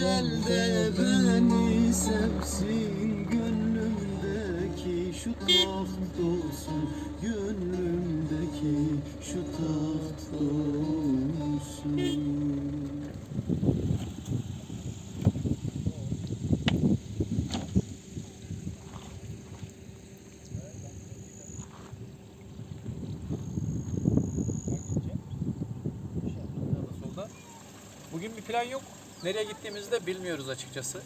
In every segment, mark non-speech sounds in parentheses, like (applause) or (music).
Güzel de beni sevsin, gönlümdeki şu taht olsun, gönlümdeki şu taht olsun. Sağda solda. Bugün bir plan yok. Nereye gittiğimizi de bilmiyoruz açıkçası.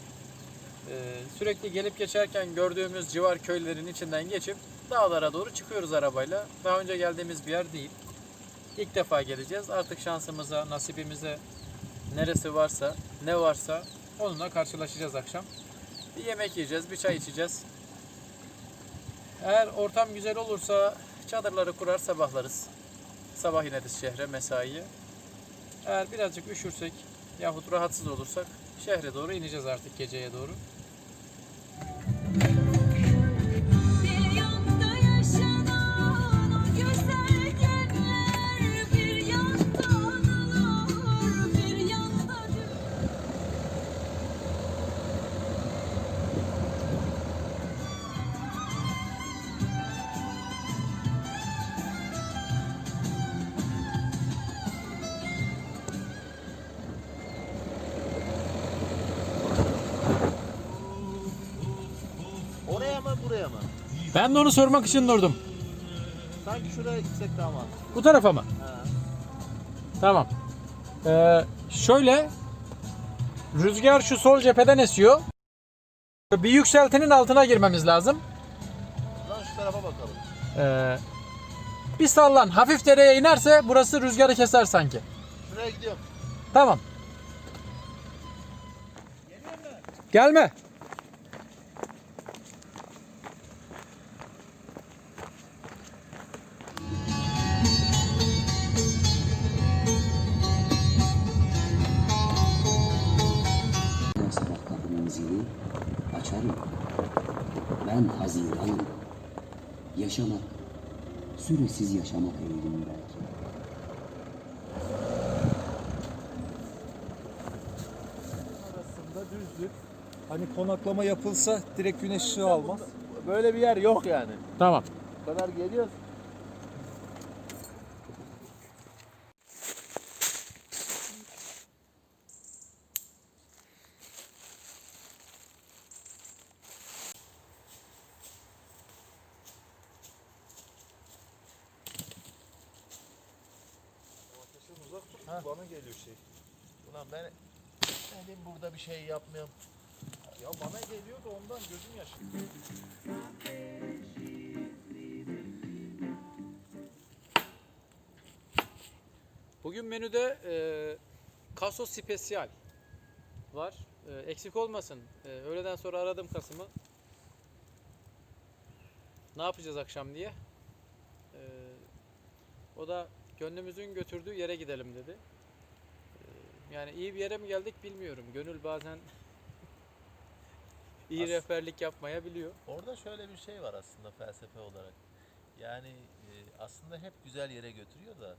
Ee, sürekli gelip geçerken gördüğümüz civar köylerin içinden geçip dağlara doğru çıkıyoruz arabayla. Daha önce geldiğimiz bir yer değil. İlk defa geleceğiz. Artık şansımıza, nasibimize neresi varsa, ne varsa onunla karşılaşacağız akşam. Bir yemek yiyeceğiz, bir çay içeceğiz. Eğer ortam güzel olursa çadırları kurar sabahlarız. Sabah ineriz şehre, mesaiye. Eğer birazcık üşürsek yahut rahatsız olursak şehre doğru ineceğiz artık geceye doğru. Oraya mı? Ben de onu sormak için durdum. Sanki şuraya gitsek daha mantıklı. Bu tarafa mı? Ha. Tamam. Ee, şöyle rüzgar şu sol cepheden esiyor. Bir yükseltinin altına girmemiz lazım. Lan şu tarafa bakalım. Ee, bir sallan hafif dereye inerse burası rüzgarı keser sanki. Şuraya gidiyorum. Tamam. Gelme. Yaşamak, süresiz yaşamak eğilim belki. arasında düzlük. Hani konaklama yapılsa direkt güneş ışığı almaz. Böyle bir yer yok yani. Tamam. Bu kadar geliyoruz. Bana geliyor şey. Ulan ben benim burada bir şey yapmıyorum. Ya bana geliyor da ondan gözüm yaşlı. Bugün menüde e, Kaso Spesiyal var. E, eksik olmasın. E, öğleden sonra aradım Kasım'ı. Ne yapacağız akşam diye. E, o da gönlümüzün götürdüğü yere gidelim dedi. E, yani iyi bir yere mi geldik bilmiyorum. Gönül bazen (laughs) iyi As- rehberlik yapmayabiliyor. Orada şöyle bir şey var aslında felsefe olarak. Yani e, aslında hep güzel yere götürüyor da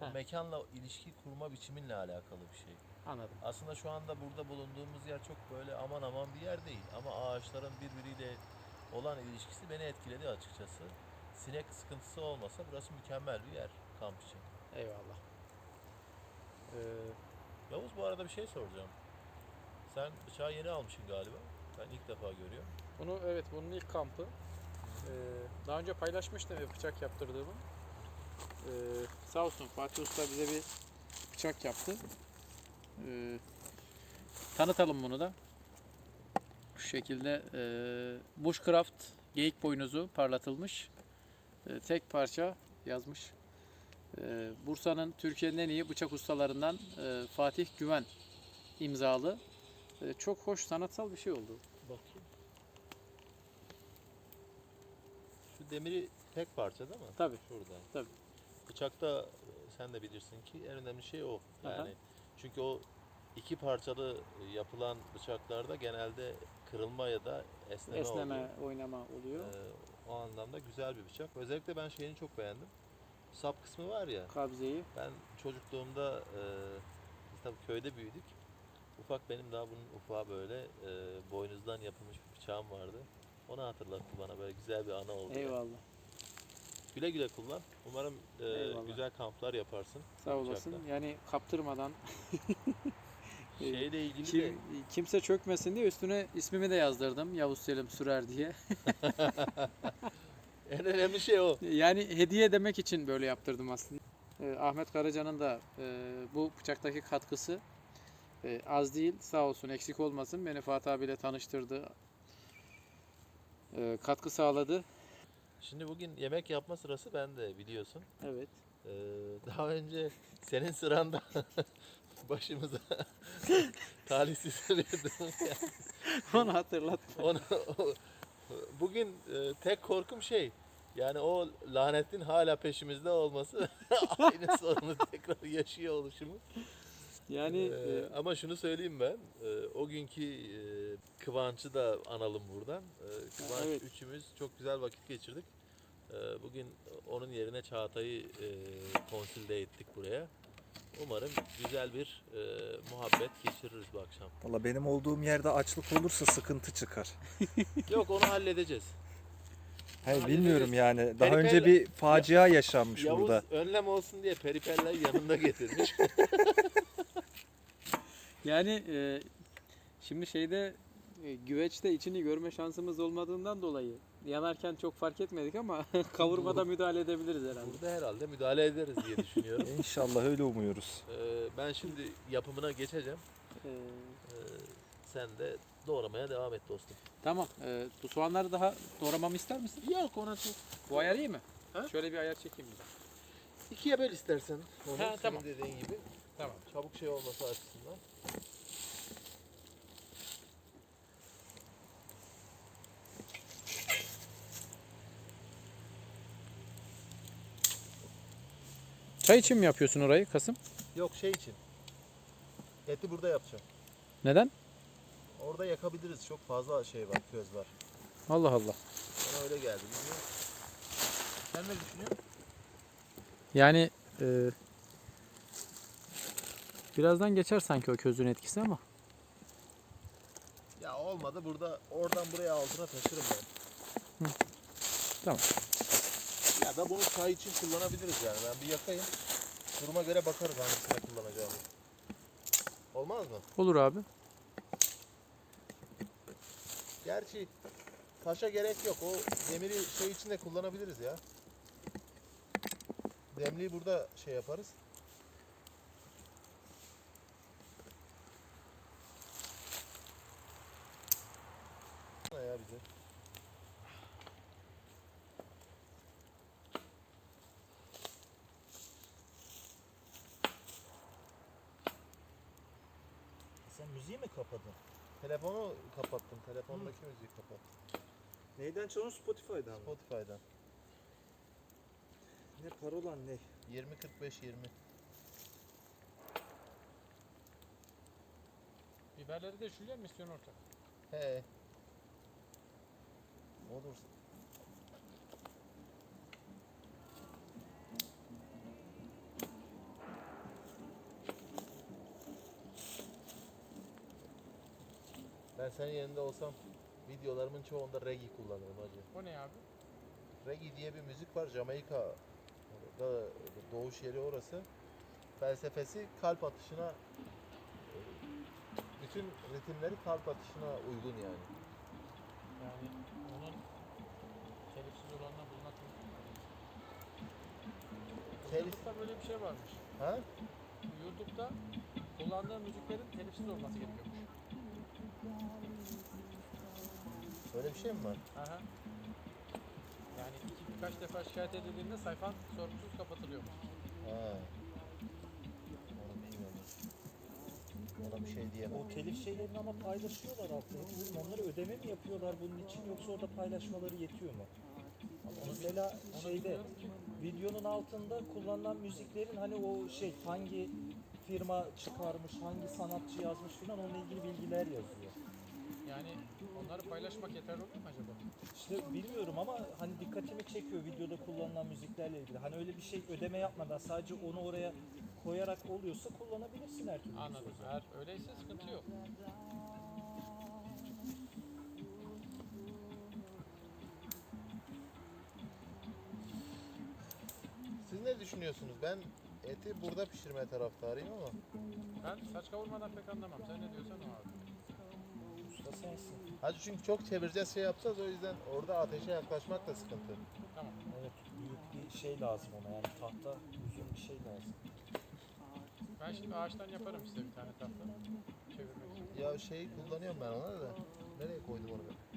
o Heh. mekanla ilişki kurma biçiminle alakalı bir şey. Anladım. Aslında şu anda burada bulunduğumuz yer çok böyle aman aman bir yer değil. Ama ağaçların birbiriyle olan ilişkisi beni etkiledi açıkçası. Sinek sıkıntısı olmasa burası mükemmel bir yer kamp için. Eyvallah. E, Yavuz bu arada bir şey soracağım. Sen bıçağı yeni almışsın galiba. Ben ilk defa görüyorum. Bunu evet bunun ilk kampı. Ee, daha önce paylaşmıştım bir bıçak yaptırdığımı. Ee, sağ olsun Fatih Usta bize bir bıçak yaptı. Ee, tanıtalım bunu da. Şu şekilde e, Bushcraft geyik boynuzu parlatılmış. E, tek parça yazmış. E, Bursa'nın Türkiye'nin en iyi bıçak ustalarından e, Fatih Güven imzalı. E, çok hoş sanatsal bir şey oldu. Bakayım. Şu demiri tek parça değil mi? Tabii. Şurada. Tabii. Bıçakta e, sen de bilirsin ki en önemli şey o. Aha. Yani çünkü o iki parçalı yapılan bıçaklarda genelde kırılma ya da esneme, Esneme, oluyor. oynama oluyor. Ee, o anlamda güzel bir bıçak. Özellikle ben şeyini çok beğendim. Sap kısmı var ya. Kabzeyi. Ben çocukluğumda e, biz tabii köyde büyüdük. Ufak benim daha bunun ufağı böyle e, boynuzdan yapılmış bir bıçağım vardı. Onu hatırlattı bana böyle güzel bir ana oldu. yani. Eyvallah. Güle güle kullan. Umarım e, Eyvallah. güzel kamplar yaparsın. Sağ olasın. bıçakla. Yani kaptırmadan (laughs) Şeyle ilgili de kim, kimse çökmesin diye üstüne ismimi de yazdırdım. Yavuz Selim Sürer diye. (laughs) (laughs) en önemli şey o. Yani hediye demek için böyle yaptırdım aslında. Ee, Ahmet Karaca'nın da e, bu bıçaktaki katkısı e, az değil. Sağ olsun eksik olmasın. Beni Fatih abiyle tanıştırdı. E, katkı sağladı. Şimdi bugün yemek yapma sırası bende biliyorsun. Evet. Ee, daha önce senin sıranda (laughs) başımıza (laughs) talihsiz bir durum geldi. Onu hatırlat. Onu, o- bugün e, tek korkum şey yani o lanetin hala peşimizde olması (laughs) aynı (laughs) sorunu tekrar yaşıyor oluşumuz. Yani Ee, e, ama şunu söyleyeyim ben e, o günkü e, Kıvanç'ı da analım buradan. E, Kıvanç evet. üçümüz çok güzel vakit geçirdik. E, bugün onun yerine Çağatay'ı e, konsülde ettik buraya. Umarım güzel bir e, muhabbet geçiririz bu akşam. Valla benim olduğum yerde açlık olursa sıkıntı çıkar. (laughs) Yok onu halledeceğiz. Hayır Hallederiz. bilmiyorum yani. Daha Peripel- önce bir facia yaşanmış Yavuz burada. önlem olsun diye peripelleri yanında getirmiş. (laughs) yani e, şimdi şeyde güveçte içini görme şansımız olmadığından dolayı yanarken çok fark etmedik ama (laughs) kavurmada müdahale edebiliriz herhalde. Burada herhalde müdahale ederiz diye düşünüyorum. (laughs) İnşallah öyle umuyoruz. E, ben şimdi yapımına geçeceğim. E, E, sen de doğramaya devam et dostum. tamam. E, bu soğanları daha doğramamı ister misin? Yok ona çok Bu ayar iyi mi? Ha? Şöyle bir ayar çekeyim bir de. İkiye böl istersen. Onu, Ha, senin tamam. dediğin gibi. Tamam. Çabuk şey olması açısından. Çay için mi yapıyorsun orayı Kasım? Yok şey için. Eti burada yapacağım. Neden? Orada yakabiliriz. Çok fazla şey var, köz var. Allah Allah. Bana öyle geldi. Bilmiyorum. Sen ne düşünüyorsun? Yani e, birazdan geçer sanki o közün etkisi ama. Ya olmadı. Burada oradan buraya altına taşırım ben. Tamam. Ya da bunu çay için kullanabiliriz yani. Ben bir yakayım. Duruma göre bakarız hangisini kullanacağımı. Olmaz mı? Olur abi. Gerçi taşa gerek yok. O demiri şey için de kullanabiliriz ya. Demliği burada şey yaparız. Ne ya bize? Müziği mi kapadın? Telefonu kapattım. Telefondaki müziği kapattım. Neyden çalıyorsun? Spotify'dan mı? Spotify'dan. Ne parolan ne? 20 45 20. Biberleri de şuraya mı istiyorsun orta? He. Olur. Ben senin yerinde olsam videolarımın çoğunda reggae kullanırım hacı. O ne abi? Reggae diye bir müzik var Jamaika da doğuş yeri orası. Felsefesi kalp atışına bütün ritimleri kalp atışına uygun yani. Yani onun telifsiz olanla bulmak mümkün mü? Telif- YouTube'da böyle bir şey varmış. Ha? YouTube'da kullandığın müziklerin telifsiz olması gerekiyormuş. Öyle bir şey mi var? Aha. Yani iki, birkaç defa şikayet edildiğinde sayfan sorumsuz kapatılıyormuş. Ha. Onu bilmiyorum. Ona bir şey diyemem. O telif şeylerini ama paylaşıyorlar. Bilmiyorum, Onları ödeme mi yapıyorlar bunun için yoksa orada paylaşmaları yetiyor mu? Mesela şeyde videonun altında kullanılan müziklerin hani o şey hangi firma çıkarmış, hangi sanatçı yazmış filan onunla ilgili bilgiler yazıyor. Yani onları paylaşmak yeterli olur mu acaba? İşte bilmiyorum ama hani dikkatimi çekiyor videoda kullanılan müziklerle ilgili. Hani öyle bir şey ödeme yapmadan sadece onu oraya koyarak oluyorsa kullanabilirsin her türlü. Anladım. Eğer öyleyse sıkıntı yok. Siz ne düşünüyorsunuz? Ben eti burada pişirme taraftarıyım ama Ben saç kavurmadan pek anlamam. Sen ne diyorsan o abi. Usta sensin. Hacı çünkü çok çevireceğiz şey yapacağız o yüzden orada ateşe yaklaşmak da sıkıntı. Tamam. Evet büyük bir şey lazım ona yani tahta uzun bir şey lazım. Ben şimdi ağaçtan yaparım size bir tane tahta. Çevirmek için. Ya şeyi kullanıyorum ben ona da. Nereye koydum onu ben?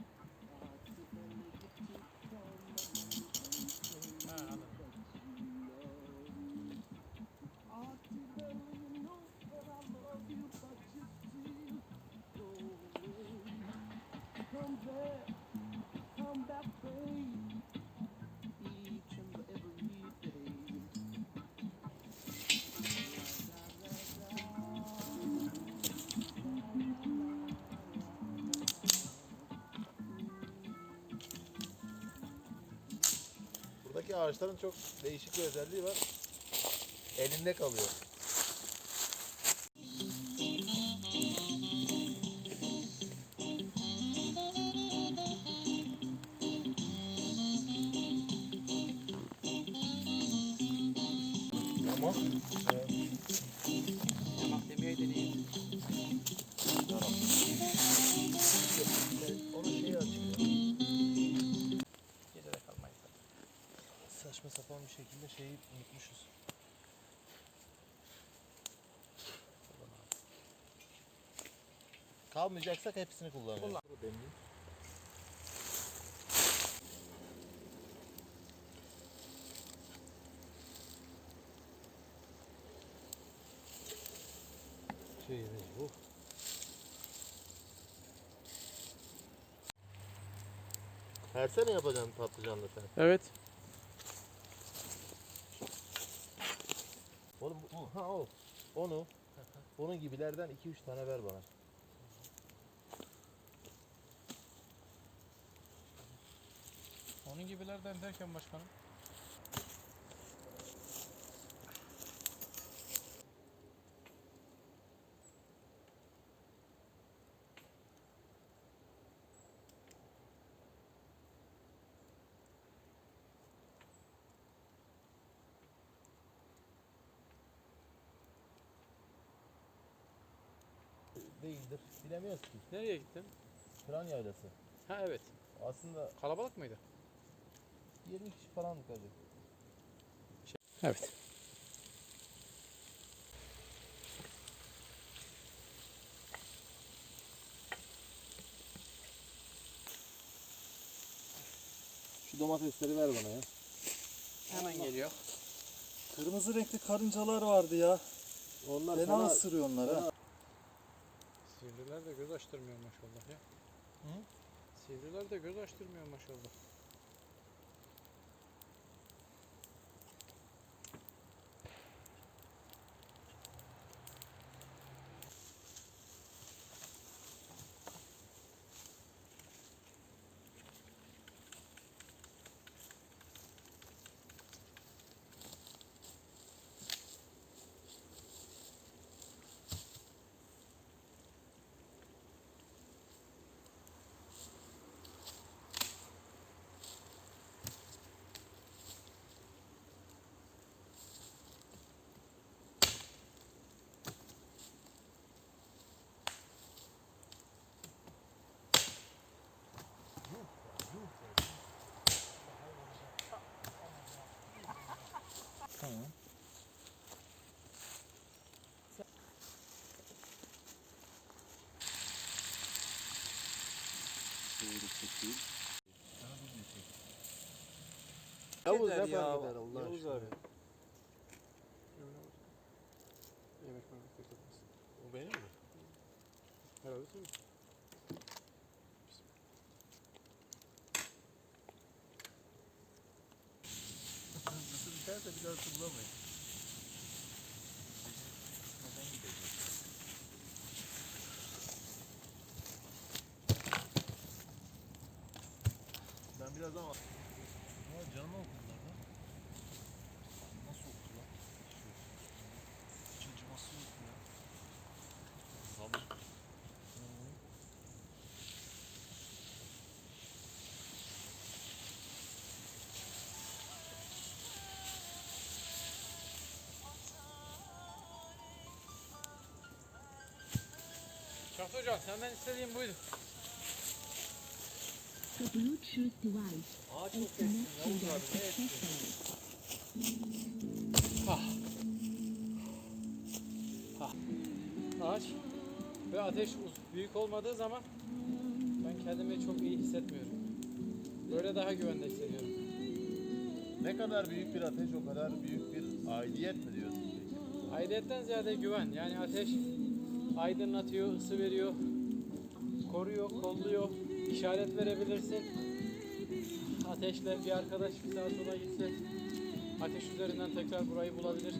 Ağaçların çok değişik bir özelliği var. Elinde kalıyor. Kalmayacaksak hepsini kullanıyoruz. Kullan. Şeyimiz bu. Her sene yapacaksın patlıcanlı sen. Evet. Oğlum bu, ha o. Onu onun gibilerden 2-3 tane ver bana. Gibilerden derken başkanım. Değildir. Bilemiyoruz ki. Nereye gittin? Kıran yaylası. Ha evet. Aslında Kalabalık mıydı? 20 kişi falandık hacı. Evet. Şu domatesleri ver bana ya. Hemen geliyor. Kırmızı renkli karıncalar vardı ya. Onlar Fena sana ısırıyor onlar ha. Sivriler de göz açtırmıyor maşallah ya. Hı? Sivriler de göz açtırmıyor maşallah. Tamam. Yavuz yapar ya, gider Allah Yavuz aşkına. abi. Yemek yemek takılmasın. O benim mi? Herhalde senin. Rüzgar kullanmayın. Ben biraz ama... Şahsı hocam senden istediğim buydu. The Bluetooth device Ağaç is çok keskin Yavuz connected abi. Ne etsin? successfully. Ağaç ve ateş uz- büyük olmadığı zaman ben kendimi çok iyi hissetmiyorum. Böyle daha güvende hissediyorum. Ne kadar büyük bir ateş o kadar büyük bir aidiyet mi diyorsun peki? Aidiyetten ziyade güven. Yani ateş aydınlatıyor, ısı veriyor, koruyor, kolluyor, işaret verebilirsin. Ateşle bir arkadaş bir sağa sola gitse ateş üzerinden tekrar burayı bulabilir.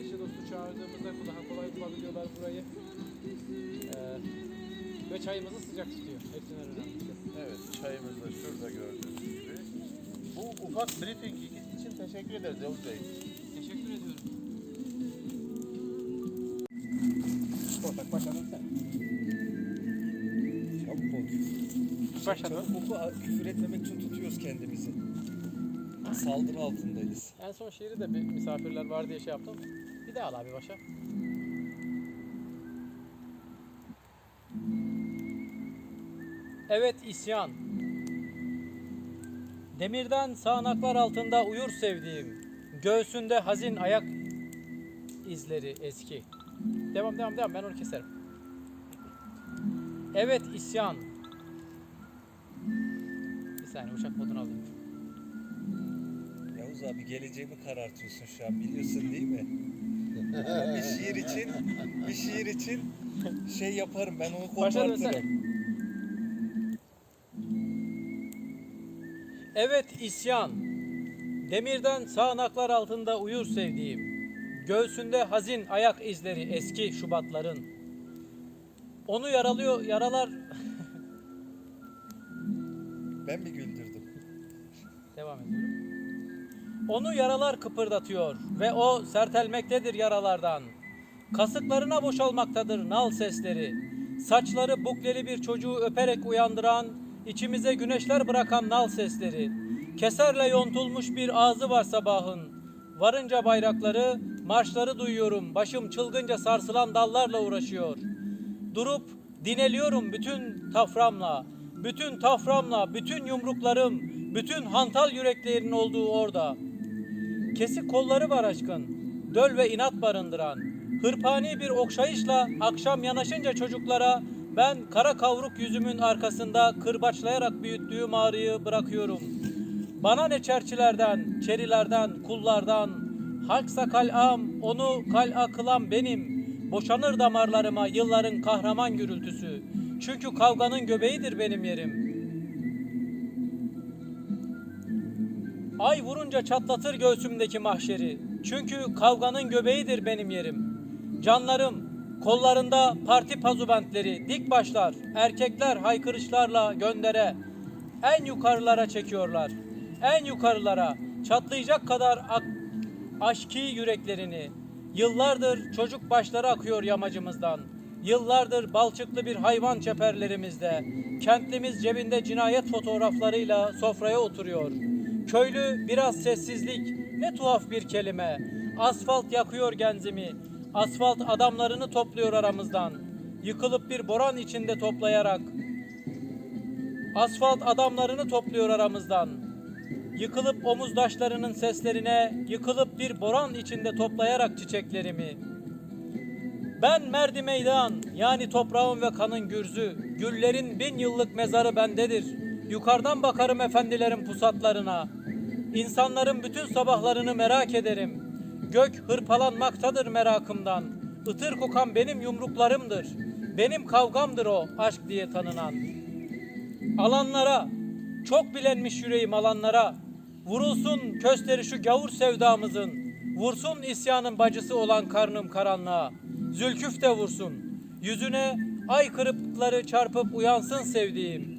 Eşi dostu çağırdığımızda daha kolay bulabiliyorlar burayı. Ee, ve çayımızı sıcak tutuyor. Hepsinden önemlisi. Evet, çayımız da şurada gördüğünüz gibi. Bu ufak briefing için teşekkür ederiz Yavuz Bey. Teşekkür ediyorum. Başladım. Çabuk oku. Küfür etmemek için tutuyoruz kendimizi. Saldırı altındayız. En son şiiri de bir misafirler var diye şey yaptım. Bir daha al abi başa. Evet isyan. Demirden sağanaklar altında uyur sevdiğim. Göğsünde hazin ayak izleri eski. Devam devam devam ben onu keserim. Evet isyan. Saniye uçak modunu alayım. Yavuz abi geleceğimi karartıyorsun şu an biliyorsun değil mi? Bir şiir için bir şiir için şey yaparım ben onu Başa kopartırım. Evet isyan. Demirden sağanaklar altında uyur sevdiğim. Göğsünde hazin ayak izleri eski Şubatların. Onu yaralıyor, yaralar... Onu yaralar kıpırdatıyor ve o sertelmektedir yaralardan. Kasıklarına boşalmaktadır nal sesleri. Saçları bukleli bir çocuğu öperek uyandıran, içimize güneşler bırakan nal sesleri. Keserle yontulmuş bir ağzı var sabahın. Varınca bayrakları, marşları duyuyorum. Başım çılgınca sarsılan dallarla uğraşıyor. Durup dineliyorum bütün taframla. Bütün taframla, bütün yumruklarım, bütün hantal yüreklerin olduğu orada. Kesik kolları var aşkın, döl ve inat barındıran. Hırpani bir okşayışla akşam yanaşınca çocuklara ben kara kavruk yüzümün arkasında kırbaçlayarak büyüttüğüm ağrıyı bırakıyorum. Bana ne çerçilerden, çerilerden, kullardan, halksa kal'am, onu kal'a kılan benim. Boşanır damarlarıma yılların kahraman gürültüsü. Çünkü kavganın göbeğidir benim yerim. Ay vurunca çatlatır göğsümdeki mahşeri. Çünkü kavganın göbeğidir benim yerim. Canlarım, kollarında parti pazubentleri, dik başlar, erkekler haykırışlarla göndere. En yukarılara çekiyorlar. En yukarılara çatlayacak kadar aşki yüreklerini. Yıllardır çocuk başları akıyor yamacımızdan. Yıllardır balçıklı bir hayvan çeperlerimizde. Kentlimiz cebinde cinayet fotoğraflarıyla sofraya oturuyor. Köylü biraz sessizlik. Ne tuhaf bir kelime. Asfalt yakıyor genzimi. Asfalt adamlarını topluyor aramızdan. Yıkılıp bir boran içinde toplayarak. Asfalt adamlarını topluyor aramızdan. Yıkılıp omuzdaşlarının seslerine, yıkılıp bir boran içinde toplayarak çiçeklerimi. Ben merdi meydan, yani toprağın ve kanın gürzü, güllerin bin yıllık mezarı bendedir. Yukarıdan bakarım efendilerin pusatlarına. İnsanların bütün sabahlarını merak ederim. Gök hırpalanmaktadır merakımdan. Itır kokan benim yumruklarımdır. Benim kavgamdır o aşk diye tanınan. Alanlara, çok bilenmiş yüreğim alanlara. Vurulsun kösteri şu gavur sevdamızın. Vursun isyanın bacısı olan karnım karanlığa. Zülküf de vursun. Yüzüne ay kırıkları çarpıp uyansın sevdiğim.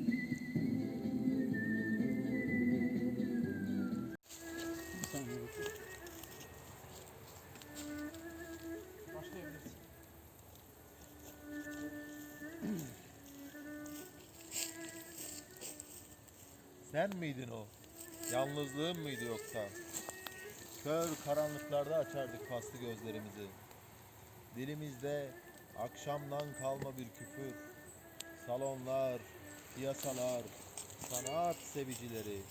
Sen miydin o? Yalnızlığın mıydı yoksa? Kör karanlıklarda açardık paslı gözlerimizi. Dilimizde akşamdan kalma bir küfür. Salonlar, piyasalar, sanat sevicileri.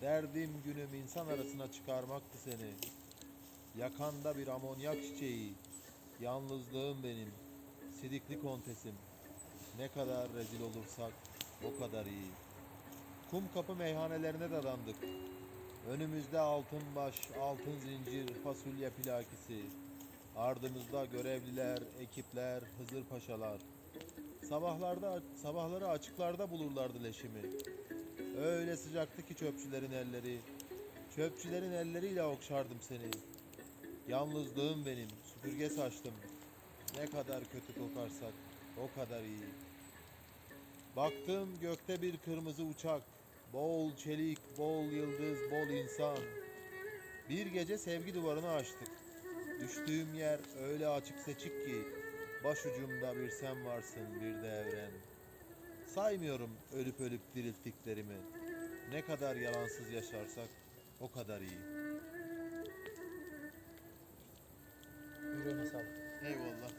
Derdim günüm insan arasına çıkarmaktı seni. Yakanda bir amonyak çiçeği. Yalnızlığım benim. Sidikli kontesim. Ne kadar rezil olursak o kadar iyi. Kum kapı meyhanelerine dadandık. Önümüzde altın baş, altın zincir, fasulye plakisi. Ardımızda görevliler, ekipler, Hızır paşalar. Sabahlarda sabahları açıklarda bulurlardı leşimi. Öyle sıcaktı ki çöpçülerin elleri. Çöpçülerin elleriyle okşardım seni. Yalnızlığım benim, süpürge saçtım. Ne kadar kötü kokarsak o kadar iyi. Baktım gökte bir kırmızı uçak. Bol çelik, bol yıldız, bol insan. Bir gece sevgi duvarını açtık. Düştüğüm yer öyle açık seçik ki başucumda bir sen varsın bir de evren. Saymıyorum ölüp ölüp dirilttiklerimi. Ne kadar yalansız yaşarsak o kadar iyi. Yüreğine sağlık. Eyvallah.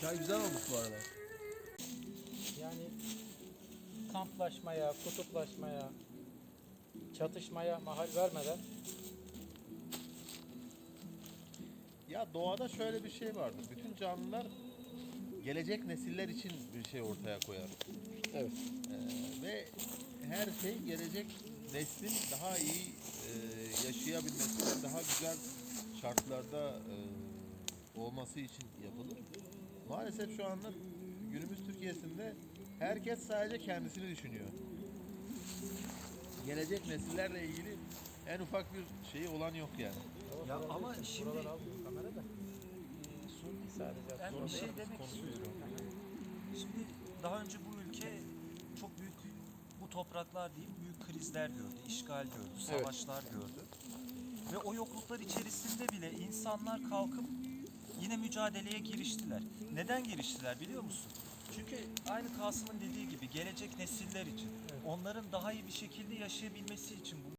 Çay güzel olmuş bu arada. Yani kamplaşmaya, kutuplaşmaya, çatışmaya mahal vermeden Ya doğada şöyle bir şey vardır. Bütün canlılar gelecek nesiller için bir şey ortaya koyar. Evet. Ee, ve her şey gelecek neslin daha iyi e, yaşayabilmesi daha güzel şartlarda e, olması için yapılır. Maalesef şu anda günümüz Türkiye'sinde herkes sadece kendisini düşünüyor. Gelecek nesillerle ilgili en ufak bir şeyi olan yok yani. Ya ama şimdi. Sadece ben bir şey demek istiyorum. Şimdi daha önce bu ülke çok büyük bu topraklar değil büyük krizler gördü, işgal gördü, Evet. savaşlar gördü. Ve o yokluklar içerisinde bile insanlar kalkıp yine mücadeleye giriştiler. Neden giriştiler biliyor musun? Çünkü aynı Kasım'ın dediği gibi gelecek nesiller için, onların daha iyi bir şekilde yaşayabilmesi için bu